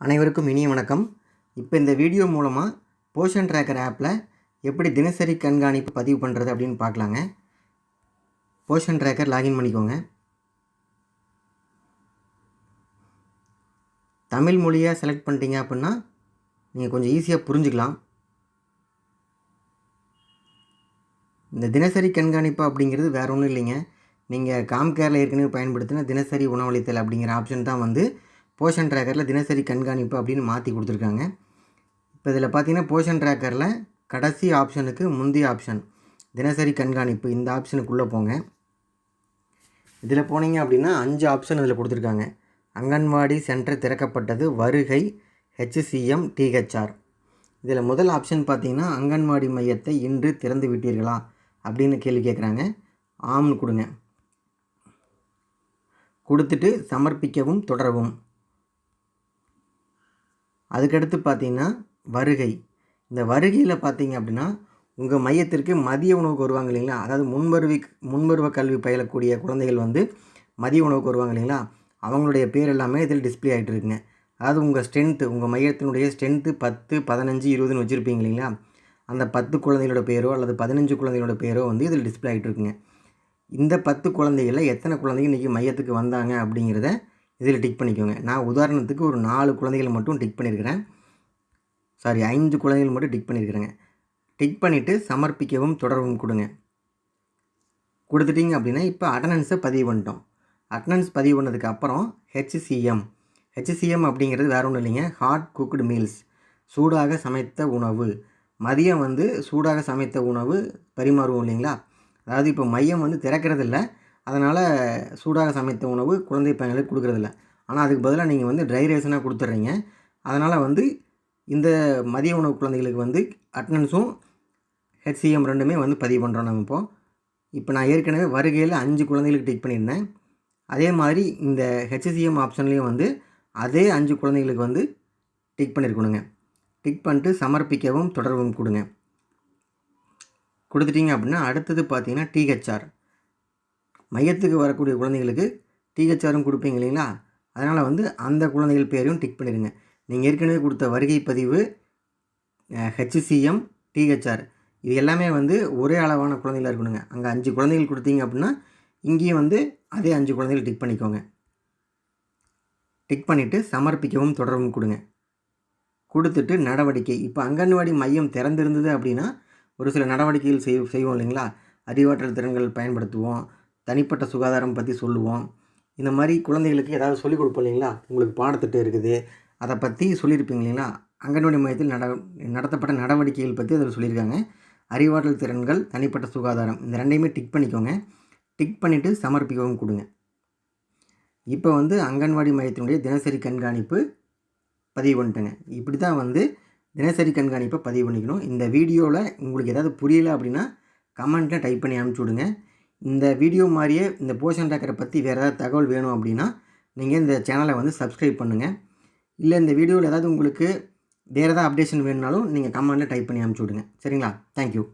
அனைவருக்கும் இனிய வணக்கம். இப்போ இந்த வீடியோ மூலமாக போஷன் ட்ராக்கர் ஆப்பில் எப்படி தினசரி கண்காணிப்பு பதிவு பண்ணுறது அப்படின்னு பார்க்கலாங்க. போஷன் ட்ராக்கர் லாகின் பண்ணிக்கோங்க. தமிழ் மொழியை செலக்ட் பண்ணிட்டீங்க அப்படின்னா நீங்கள் கொஞ்சம் ஈஸியாக புரிஞ்சுக்கலாம். இந்த தினசரி கண்காணிப்பு அப்படிங்கிறது வேறு ஒன்றும் இல்லைங்க. நீங்கள் காம்கேரில் ஏற்கனவே பயன்படுத்தின தினசரி உணவளித்தல் அப்படிங்கிற ஆப்ஷன் தான் வந்து போஷன் ட்ராக்கரில் தினசரி கண்காணிப்பு அப்படின்னு மாற்றி கொடுத்துருக்காங்க. இப்போ இதில் பார்த்தீங்கன்னா போஷன் ட்ராக்கரில் கடைசி ஆப்ஷனுக்கு முந்தைய ஆப்ஷன் தினசரி கண்காணிப்பு இந்த ஆப்ஷனுக்குள்ளே போங்க. இதில் போனீங்க அப்படின்னா அஞ்சு ஆப்ஷன் இதில் கொடுத்துருக்காங்க. அங்கன்வாடி சென்டர் திறக்கப்பட்டது வருகை ஹெச்சிசிஎம் டிஹெச்ஆர் இதில் முதல் ஆப்ஷன் பார்த்தீங்கன்னா அங்கன்வாடி மையத்தை இன்று திறந்து விட்டீர்களா அப்படின்னு கேள்வி கேட்குறாங்க ஆம்னு கொடுங்க. கொடுத்துட்டு சமர்ப்பிக்கவும் தொடரவும். அதுக்கடுத்து பார்த்தீங்கன்னா வருகை. இந்த வருகையில் பார்த்தீங்க அப்படின்னா உங்கள் மையத்திற்கு மதிய உணவுக்கு வருவாங்க இல்லைங்களா? அதாவது முன்பருவி முன்பருவ கல்வி பயிலக்கூடிய குழந்தைகள் வந்து மதிய உணவுக்கு வருவாங்க இல்லைங்களா? அவங்களுடைய பேர் எல்லாமே இதில் டிஸ்பிளே ஆகிட்டு இருக்குங்க. அதாவது உங்கள் ஸ்ட்ரென்த்து உங்கள் மையத்தினுடைய ஸ்ட்ரென்த்து பத்து பதினஞ்சு இருபதுன்னு வச்சுருப்பீங்க இல்லைங்களா? அந்த பத்து குழந்தைகளோட பேரோ அல்லது பதினஞ்சு குழந்தைகளோட பேரோ வந்து இதில் டிஸ்பிளே ஆகிட்டு இருக்குங்க. இந்த பத்து குழந்தைகளில் எத்தனை குழந்தைங்க இன்றைக்கி மையத்துக்கு வந்தாங்க அப்படிங்கிறத இதில் டிக் பண்ணிக்கோங்க. நான் உதாரணத்துக்கு ஒரு நாலு குழந்தைகள் மட்டும் டிக் பண்ணியிருக்கிறேன் சாரி ஐந்து குழந்தைகள் மட்டும் டிக் பண்ணியிருக்கிறேங்க டிக் பண்ணிவிட்டு சமர்ப்பிக்கவும் தொடரவும் கொடுங்க. கொடுத்துட்டிங்க அப்படின்னா இப்போ அட்டனன்ஸை பதிவு பண்ணிட்டோம். அட்டனன்ஸ் பதிவு பண்ணதுக்கு அப்புறம் ஹெச்சிசிஎம் ஹெச்சிசிஎம் அப்படிங்கிறது வேறு ஒன்றும் இல்லைங்க. ஹாட் குக்டு மீல்ஸ் சூடாக சமைத்த உணவு. மதியம் வந்து சூடாக சமைத்த உணவு பரிமாறுவோம் இல்லைங்களா? அதாவது இப்போ மையம் வந்து திறக்கிறதில்ல. அதனால் சூடாக சமைத்த உணவு குழந்தை பையன்களுக்கு கொடுக்குறதில்ல. ஆனால் அதுக்கு பதிலாக நீங்கள் வந்து ட்ரை ரேஷனாக கொடுத்துட்றீங்க. அதனால் வந்து இந்த மதிய உணவு குழந்தைகளுக்கு வந்து அட்டண்டன்ஸும் ஹெச்சிஎம் ரெண்டுமே வந்து பதிவு பண்ணுறோம் நம்ம இப்போது இப்போ நான் ஏற்கனவே வருகையில் அஞ்சு குழந்தைகளுக்கு டிக் பண்ணியிருந்தேன். அதே மாதிரி இந்த ஹெச்சிசிஎம் ஆப்ஷன்லேயும் வந்து அதே அஞ்சு குழந்தைகளுக்கு வந்து டிக் பண்ணியிருக்கணுங்க டிக் பண்ணிட்டு சமர்ப்பிக்கவும் தொடர்பும் கொடுங்க. கொடுத்துட்டிங்க அப்படின்னா அடுத்தது பார்த்தீங்கன்னா டிஹெச்ஆர் மையத்துக்கு வரக்கூடிய குழந்தைங்களுக்கு டிஹெச்ஆரும் கொடுப்பீங்க இல்லைங்களா? அதனால் வந்து அந்த குழந்தைகள் பேரையும் டிக் பண்ணிடுங்க. நீங்கள் ஏற்கனவே கொடுத்த வருகை பதிவு ஹெச்சிசிஎம் டிஹெச்ஆர் இது எல்லாமே வந்து ஒரே அளவான குழந்தைகளாக இருக்கணுங்க. அங்கே அஞ்சு குழந்தைகள் கொடுத்தீங்க அப்படின்னா இங்கேயும் வந்து அதே அஞ்சு குழந்தைகள் டிக் பண்ணிக்கோங்க. டிக் பண்ணிவிட்டு சமர்ப்பிக்கவும் தொடரவும் கொடுங்க. கொடுத்துட்டு நடவடிக்கை. இப்போ அங்கன்வாடி மையம் திறந்திருந்தது அப்படின்னா ஒரு சில நடவடிக்கைகள் செய் செய்வோம் இல்லைங்களா? அறிவாற்றல் திறன்கள் பயன்படுத்துவோம். தனிப்பட்ட சுகாதாரம் பற்றி சொல்லுவோம். இந்த மாதிரி குழந்தைகளுக்கு ஏதாவது சொல்லிக் கொடுப்போம் இல்லைங்களா? உங்களுக்கு பாடத்திட்டம் இருக்குது. அதை பற்றி சொல்லியிருப்பீங்க இல்லைங்களா? அங்கன்வாடி மையத்தில் நட நடத்தப்பட்ட நடவடிக்கைகள் பற்றி அதில் சொல்லியிருக்காங்க. அறிவாற்றல் திறன்கள் தனிப்பட்ட சுகாதாரம் இந்த ரெண்டையுமே டிக் பண்ணிக்கோங்க. டிக் பண்ணிவிட்டு சமர்ப்பிக்கவும் கொடுங்க. இப்போ வந்து அங்கன்வாடி மையத்தினுடைய தினசரி கண்காணிப்பு பதிவு பண்ணிட்டேங்க. இப்படி தான் வந்து தினசரி கண்காணிப்பை பதிவு பண்ணிக்கணும். இந்த வீடியோவில் உங்களுக்கு ஏதாவது புரியலை அப்படின்னா கமெண்ட்டில் டைப் பண்ணி அனுப்பிச்சி விடுங்க. இந்த வீடியோ மாதிரியே இந்த போஷன் ட்ராக்கரை பற்றி வேறு ஏதாவது தகவல் வேணும் அப்படின்னா நீங்கள் இந்த சேனலை வந்து சப்ஸ்கிரைப் பண்ணுங்கள் இல்லை இந்த வீடியோவில் ஏதாவது உங்களுக்கு வேறு ஏதாவது அப்டேஷன் வேணுனாலும் நீங்கள் கமெண்ட்டில் டைப் பண்ணி அனுப்பிச்சி விடுங்க. சரிங்களா? தேங்க்யூ